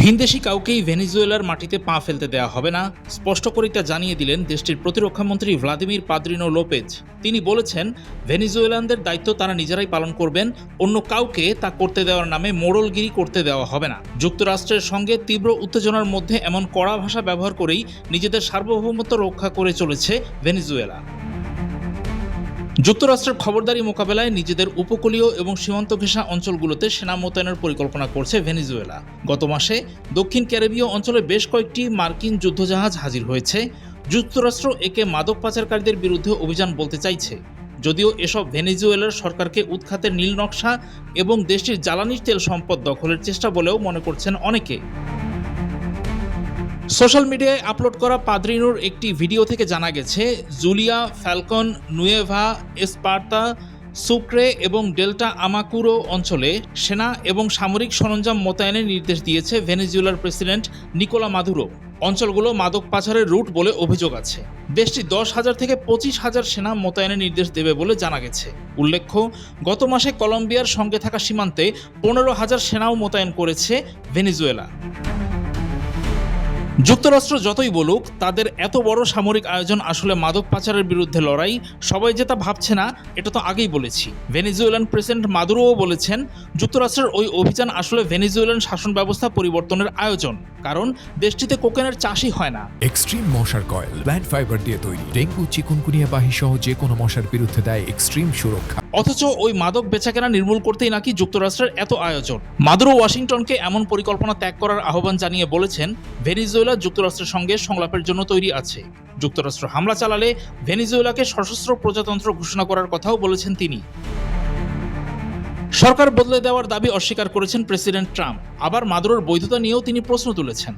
ভিনদেশি কাউকেই ভেনিজুয়েলার মাটিতে পা ফেলতে দেওয়া হবে না, স্পষ্ট করে তা জানিয়ে দিলেন দেশটির প্রতিরক্ষামন্ত্রী ভ্লাদিমির পাদ্রিনো লোপেজ। তিনি বলেছেন, ভেনিজুয়েলানদের দায়িত্ব তারা নিজেরাই পালন করবেন, অন্য কাউকে তা করতে দেওয়ার নামে মোড়লগিরি করতে দেওয়া হবে না। যুক্তরাষ্ট্রের সঙ্গে তীব্র উত্তেজনার মধ্যে এমন কড়া ভাষা ব্যবহার করেই নিজেদের সার্বভৌমত্ব রক্ষা করে চলেছে ভেনিজুয়েলা। যুক্তরাষ্ট্রের খবরদারি মোকাবেলায় নিজেদের উপকূলীয় এবং সীমান্ত ঘেঁষা অঞ্চলগুলোতে সেনা মোতায়েনের পরিকল্পনা করছে ভেনিজুয়েলা। গত মাসে দক্ষিণ ক্যারিবীয় অঞ্চলে বেশ কয়েকটি মার্কিন যুদ্ধজাহাজ হাজির হয়েছে। যুক্তরাষ্ট্র একে মাদক পাচারকারীদের বিরুদ্ধে অভিযান বলতে চাইছে। যদিও এসব ভেনিজুয়েলার সরকারকে উৎখাতের নীল নকশা এবং দেশটির জ্বালানি তেল সম্পদ দখলের চেষ্টা বলেও মনে করছেন অনেকে। সোশ্যাল মিডিয়ায় আপলোড করা পাদ্রিনোর একটি ভিডিও থেকে জানা গেছে, Zulia, Falcon, Nueva Esparta Sucre এবং ডেল্টা আমাকুরো অঞ্চলে সেনা এবং সামরিক সরঞ্জাম মোতায়েনের নির্দেশ দিয়েছে ভেনেজুয়েলার প্রেসিডেন্ট নিকোলা মাদুরো। অঞ্চলগুলো মাদক পাচারের রুট বলে অভিযোগ আছে। দেশটি দশ হাজার থেকে পঁচিশ হাজার সেনা মোতায়েনের নির্দেশ দেবে বলে জানা গেছে। উল্লেখ্য, গত মাসে কলম্বিয়ার সঙ্গে থাকা সীমান্তে পনেরো হাজার সেনাও মোতায়েন করেছে ভেনেজুয়েলা। যুক্তরাষ্ট্র যতই বলুক, তাদের এত বড় সামরিক আয়োজন আসলে মাদক পাচারের বিরুদ্ধে লড়াই, সবাই যে তা ভাবছে না, এটা তো আগেই বলেছি। ভেনিজুয়েলান প্রেসিডেন্ট মাদুরোও বলেছেন, যুক্তরাষ্ট্রের ওই অভিযান আসলে ভেনিজুয়েলান শাসন ব্যবস্থা পরিবর্তনের আয়োজন, কারণ দেশটিতে কোকেনের চাষই হয় না। এক্সট্রিম মশার কয়েল প্ল্যান্ট ফাইবার দিয়ে তৈরি, ডেঙ্গু, চিকুনকুনিয়া বাহি সহ যে কোনো মশার বিরুদ্ধে দেয় এক্সট্রিম সুরক্ষা। অথচ ওই মাদক বেচাকেনা নির্মূল করতেই নাকি যুক্তরাষ্ট্রের এত আয়োজন। মাদুরো ওয়াশিংটনকে এমন পরিকল্পনা ত্যাগ করার আহ্বান জানিয়ে বলেছেন, ভেনিজুয়েলা যুক্তরাষ্ট্রের সঙ্গে সংলাপের জন্য তৈরি আছে। যুক্তরাষ্ট্র হামলা চালালে ভেনিজুয়েলাকে সশস্ত্র প্রজাতন্ত্র ঘোষণা করার কথাও বলেছেন তিনি। সরকার বদলে দেওয়ার দাবি অস্বীকার করেছেন প্রেসিডেন্ট ট্রাম্প। আবার মাদুরোর বৈধতা নিয়েও তিনি প্রশ্ন তুলেছেন।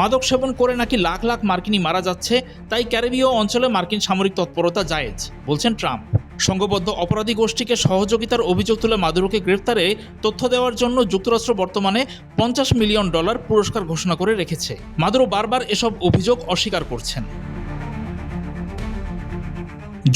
মাদক সেবন করে নাকি লাখ লাখ মার্কিনী মারা যাচ্ছে, তাই ক্যারিবীয় অঞ্চলে মার্কিন সামরিক তৎপরতা জায়েজ, বলছেন ট্রাম্প। সংঘবদ্ধ অপরাধী গোষ্ঠীকে সহযোগিতার অভিযোগ তুলে মাদুরোকে গ্রেফতারে তথ্য দেওয়ার জন্য যুক্তরাষ্ট্র বর্তমানে পঞ্চাশ মিলিয়ন ডলার পুরস্কার ঘোষণা করে রেখেছে। মাদুরো বারবার এসব অভিযোগ অস্বীকার করছেন।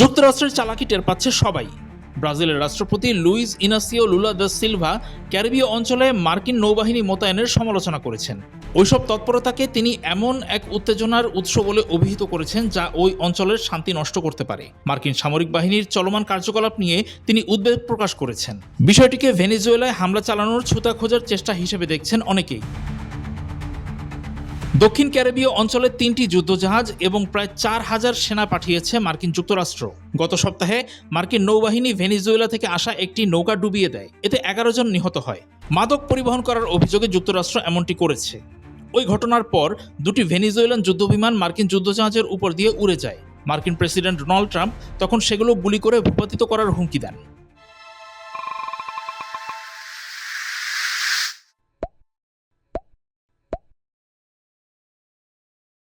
যুক্তরাষ্ট্রের চালাকি টের পাচ্ছে সবাই। ব্রাজিলের রাষ্ট্রপতি Luiz Inacio Lula da Silva ক্যারিবীয় অঞ্চলে মার্কিন নৌবাহিনী মোতায়েনের সমালোচনা করেছেন। ওইসব তৎপরতাকে তিনি এমন এক উত্তেজনার উৎস বলে অভিহিত করেছেন যা ওই অঞ্চলের শান্তি নষ্ট করতে পারে। মার্কিন সামরিক বাহিনীর চলমান কার্যকলাপ নিয়ে তিনি উদ্বেগ প্রকাশ করেছেন। বিষয়টিকে ভেনেজুয়েলায় হামলা চালানোর ছুতা খোঁজার চেষ্টা হিসেবে দেখছেন অনেকেই। দক্ষিণ ক্যারিবীয় অঞ্চলে তিনটি যুদ্ধজাহাজ এবং প্রায় চার হাজার সেনা পাঠিয়েছে মার্কিন যুক্তরাষ্ট্র। গত সপ্তাহে মার্কিন নৌবাহিনী ভেনিজুয়েলা থেকে আসা একটি নৌকা ডুবিয়ে দেয়। এতে এগারো জন নিহত হয়। মাদক পরিবহন করার অভিযোগে যুক্তরাষ্ট্র এমনটি করেছে। ওই ঘটনার পর দুটি ভেনিজুয়েলান যুদ্ধবিমান মার্কিন যুদ্ধজাহাজের উপর দিয়ে উড়ে যায়। মার্কিন প্রেসিডেন্ট ডোনাল্ড ট্রাম্প তখন সেগুলো গুলি করে ভূপাতিত করার হুমকি দেন।